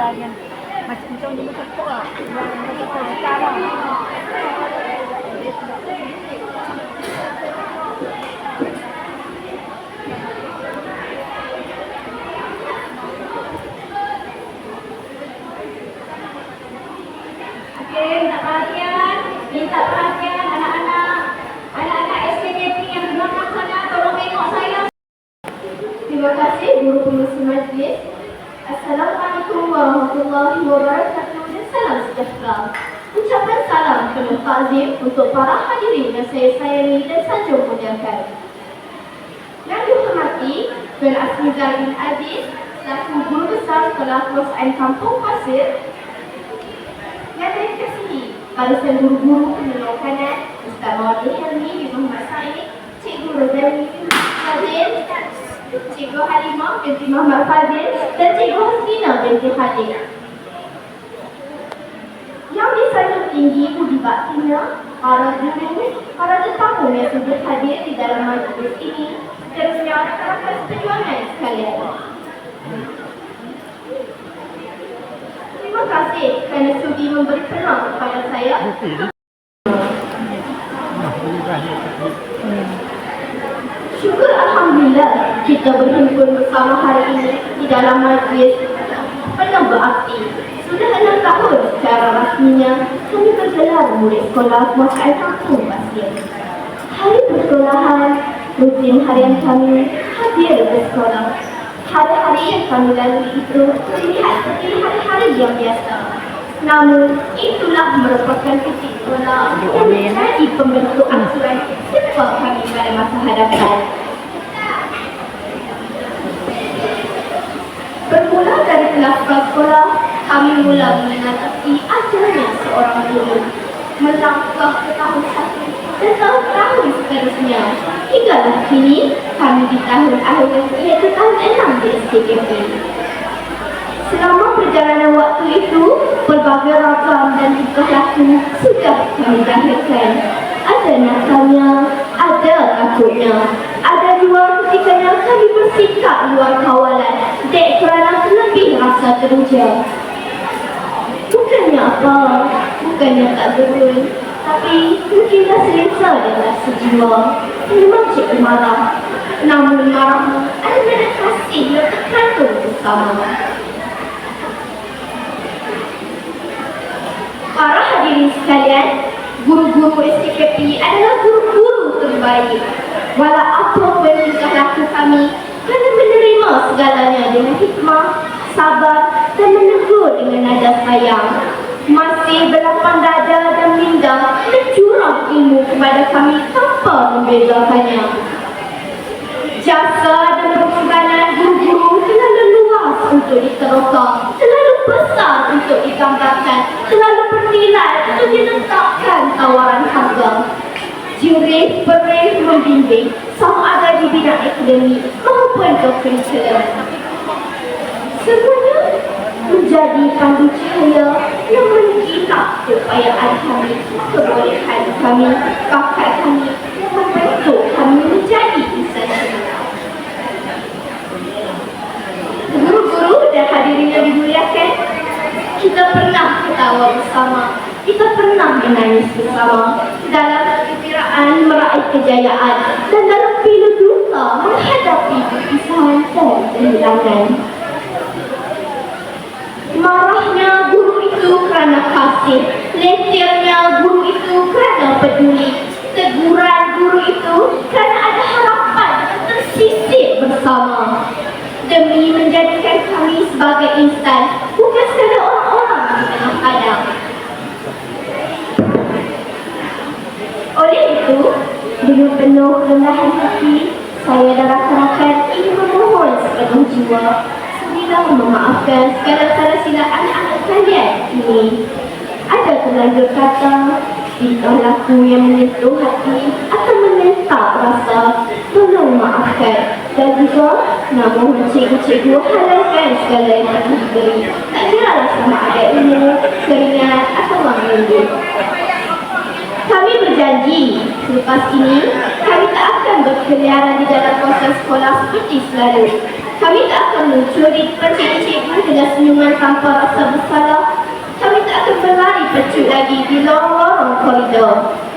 vegetarian mà trong những cái thuốc ở ra nó có vegetarian sejahtera. Ucapan salam penuh takzim untuk para hadirin yang saya sayangi dan sanjung muliakan. Yang dihormati Tuan Asmizah bin Aziz selaku guru besar sekolah Kuasaan Kampung Pasir yang dari sini barisan guru-guru penolong kanan Ustaz Mawadi Helmi bin Muhammad Said Cikgu Rozali bin Fadil Cikgu Halimah binti Muhammad Fadil dan Cikgu Hasina binti Fadil yang disanjung tinggi budi baktinya para guru, para tetamu yang sudah hadir di dalam majlis ini serta rakan perjuangan sekalian. Terima kasih kerana sudi memberi peluang kepada saya Syukur Alhamdulillah kita berhimpun bersama hari ini di dalam majlis penuh berarti. Sudah enam tahun secara rasminya kami bergelar murid sekolah Kuasaan Kampung Pasir. Hari persekolahan, rutin harian kami hadir ke sekolah. Hari-hari yang kami lalui itu terlihat seperti hari-hari yang biasa. Namun, itulah merupakan titik sekolah yang menjadi pembentuk asuran siswa kami pada masa hadapan. Bermula dari kelas prasekolah, kami mula mengenali seorang guru. Melangkah ke tahun satu dan tahun-tahun seterusnya. Hinggalah kini, kami di tahun akhir iaitu tahun enam di SKKP. Selama perjalanan waktu itu, pelbagai ragam dan tingkah laku sudah kami dahirkan. Ada nakalnya, ada takutnya, ada juga ketikanya kami bersikap luar kawalan dek kerana lebih rasa teruja. Bukannya apa, bukannya tak gerun, tapi mungkinlah selesa dan rasa jiwa. Memang cikgu marah, namun marahmu adalah kasih yang terkandung bersama. Para hadirin sekalian, guru-guru SKP adalah guru-guru terbaik. Walau apa pun tingkah laku kami, kami menerima segalanya dengan hikmah, sabar dan menegur dengan nada sayang. Masih ilmu kepada kami tanpa membezakannya. Jasa dan pengorbanan guru-guru terlalu luas untuk diteroka, terlalu besar untuk digambarkan, terlalu bernilai untuk diletakkan tawaran harga. Jurih perih membimbing sama ada di bidang akademik maupun curriculum. Semuanya menjadi pandu cahaya keupayaan kami, kebolehan kami, bakat kami, membentuk kami menjadi insan Guru-guru dan hadirin yang dimuliakan, kita pernah ketawa bersama, kita pernah menangis bersama dalam kegembiraan meraih kejayaan dan dalam pilu duka menghadapi perpisahan dan kehilangan. Marahnya guru itu kerana kasih, letirnya guru itu kerana peduli, teguran guru itu kerana ada harapan tersisip bersama demi menjadikan kami sebagai insan bukan sekadar orang-orang di tengah padang. Oleh itu, dengan penuh kerendahan hati, saya dan rakan-rakan ingin memohon sepenuh jiwa Sudilah memaafkan segala salah silap anak-anak kalian ini. Ada terlanjur kata, tingkah laku yang menyentuh hati atau menentap rasa, tolong maafkan. Dan juga, namun cikgu-cikgu halalkan segala yang telah diberi. Tak kira sama ada ilmu, keringat atau wang minggu. Kami berjanji, selepas ini, kami tak akan berkeliaran di dalam kawasan sekolah seperti selalu. Kami tak akan mencuri cikgu dengan senyuman tanpa rasa bersalah. Kami tak akan berlari pecut lagi di lorong-lorong koridor.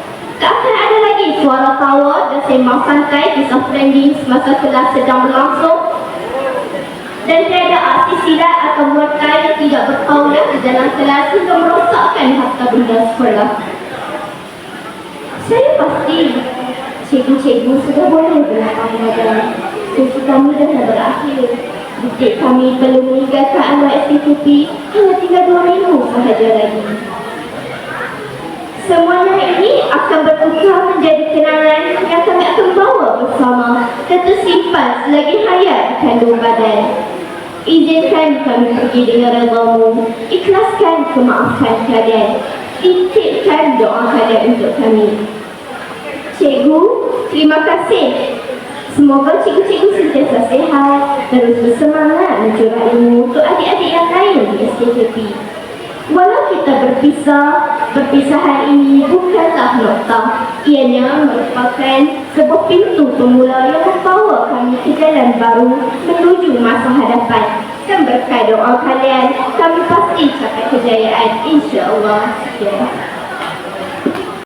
Tak akan ada lagi suara tawa dan sembang santai kisah friendly semasa kelas sedang berlangsung. Dan tiada aksi silat atau muatai yang tidak bertaulah di dalam kelas hingga merosakkan harta benda sekolah. Saya pasti cikgu-cikgu sudah boleh berlapang dada. Sesi kami dah berakhir. Didik kami perlu meninggalkan anak SPTP hanya tinggal dua minggu sahaja lagi. Semuanya ini akan bertukar menjadi kenangan yang kami akan bawa bersama dan tersimpan selagi hayat di kandung badan. Izinkan kami pergi dengan redamu, ikhlaskan kemaafan kalian, titipkan doa kalian untuk kami. Cikgu, terima kasih. Semoga cikgu-cikgu sentiasa sihat, terus bersemangat mencurah ilmu untuk adik-adik yang lain di SKTP. Walau kita berpisah, perpisahan ini bukanlah nokta. Ianya merupakan sebuah pintu pemula yang membawa kami ke jalan baru menuju masa hadapan. Dan berkat doa kalian, kami pasti capai kejayaan insya-Allah.